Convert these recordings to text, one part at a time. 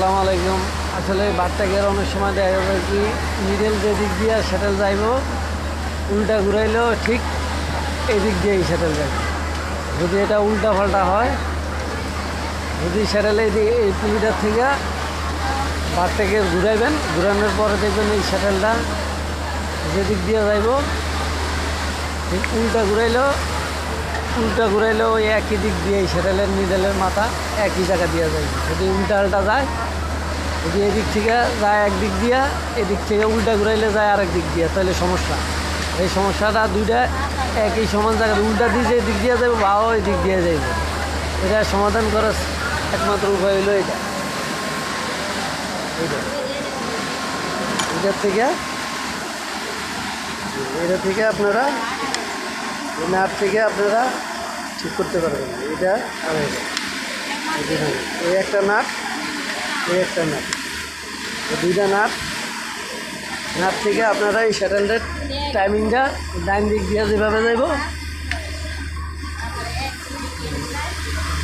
আসসালামু আলাইকুম। আসলে বাচ্চাকে অনেক সময় দেখা যাবে কি মিডল যে দিক দিয়ে সেটেল যাইব, উল্টা ঘুরাইলেও ঠিক এই দিক দিয়েই সেটেল যাবে যদি এটা উল্টা পাল্টা হয়, যদি সেটেল এই দিকে, এই পুলিটার থেকে বারটাকে ঘুরাইবেন, ঘুরানোর পরে দেখবেন এই সেটেলটা যেদিক দিয়ে যাইব, ঠিক উল্টা ঘুরাইলেও উল্টা ঘুরাইলেও ওই একই দিক দিয়ে এই সেটেলের নিডেলের মাথা একই জায়গা দিয়ে যায়। যদি উল্টা যায়, যদি এদিক থেকে যায় একদিক দিয়া, এদিক থেকে উল্টা ঘুরাইলে যায় আরেক দিক দিয়ে, তাহলে সমস্যা। এই সমস্যাটা দুইটা একই সমান জায়গায় উল্টা দিয়ে যে দিক দিয়ে যাবে বা ওই দিক দিয়ে যাইব। এটা সমাধান করার একমাত্র উপায় হলো এটা এটার থেকে এটা থেকে আপনারা নাট থেকে আপনারা ঠিক করতে পারবেন। এটা আর এই একটা নাট, এই একটা নাট। দুইটা নাট নাট থেকে আপনারা এই স্যাটেলটার টাইমিংটা ডাইন দিক দিয়ে যেভাবে যাইব,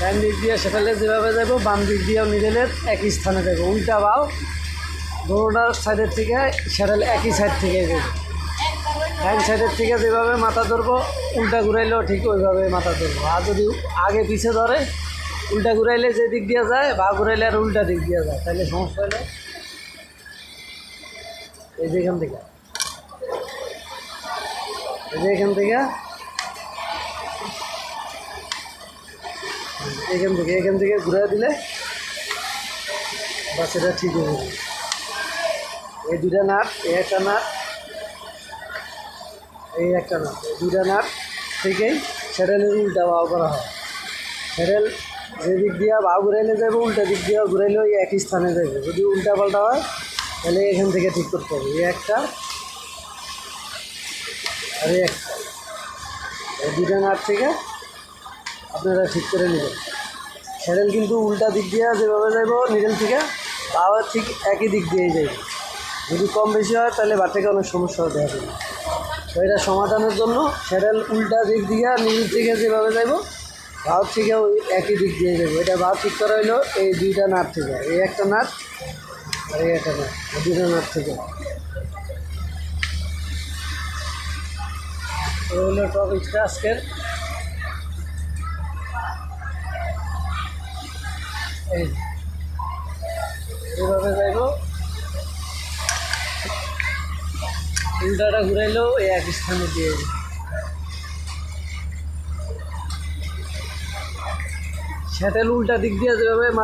ডাইন দিক দিয়ে স্যাটেলে যেভাবে যাইব, বাম দিক দিয়েও নিডেলের একই স্থানে যাইব। উল্টা বাও দোনোটার সাইডের থেকে স্যাটেল একই সাইড থেকে যাবে ডাইন সাইডের থেকে যেভাবে মাথা ধরবো, উল্টা ঘুরাইলেও ঠিক ওইভাবে মাথা ধরবো। আর যদি আগে পিছে ধরে, উল্টা ঘুরাইলে যে দিক দিয়ে যায়, বা ঘুরাইলে আর উল্টা দিক দিয়ে যায় তাহলে সমস্যা হলে এই যে এখান থেকে। এই যে এখান থেকে। এখান থেকে এখান থেকে ঘুরে দিলে বাস এটা ঠিক হয়ে যাবে। এই দুটা নাট একটা নাট এই একটা নাট দুটা নাট থেকেই স্যাডেলের উল্টা বাউ করা হয়। স্যাডেল যে দিক দিয়ে বাউ ঘুরাইলে যাবে উল্টা দিক দিয়ে ঘুরাইলেও এই একই স্থানে যাবে যদি উল্টা পাল্টা হয়, তাহলে এখান থেকে ঠিক করতে হবে। এই একটা আর এই একটা। এই দুটা নাট থেকে আপনারা ঠিক করে নেবেন। স্যাডেল কিন্তু উল্টা দিক দিয়ে যেভাবে যাইব নিডেল থেকে বাবা ঠিক একই দিক দিয়েই যাইবে। যদি কম বেশি হয়, তাহলে বাচ্চাকে অনেক সমস্যা হতে হবে তো এটা সমাধানের জন্য স্যাডেল উল্টা দিক দিয়ে নিজ থেকে যেভাবে যাইব, ভাব থেকে ওই একই দিক দিয়ে যাব এটা ভাব ঠিক করা হইল এই দুইটা নাট থেকে, এই একটা নাট আর এই একটা নাট দুইটা নাট থেকে। আজকের। এই এইভাবে যাইব উল্টাটা ঘুরাইলেও এই এক স্থানে দিয়ে। স্যাটেল উল্টা দিক দিয়ে যেভাবে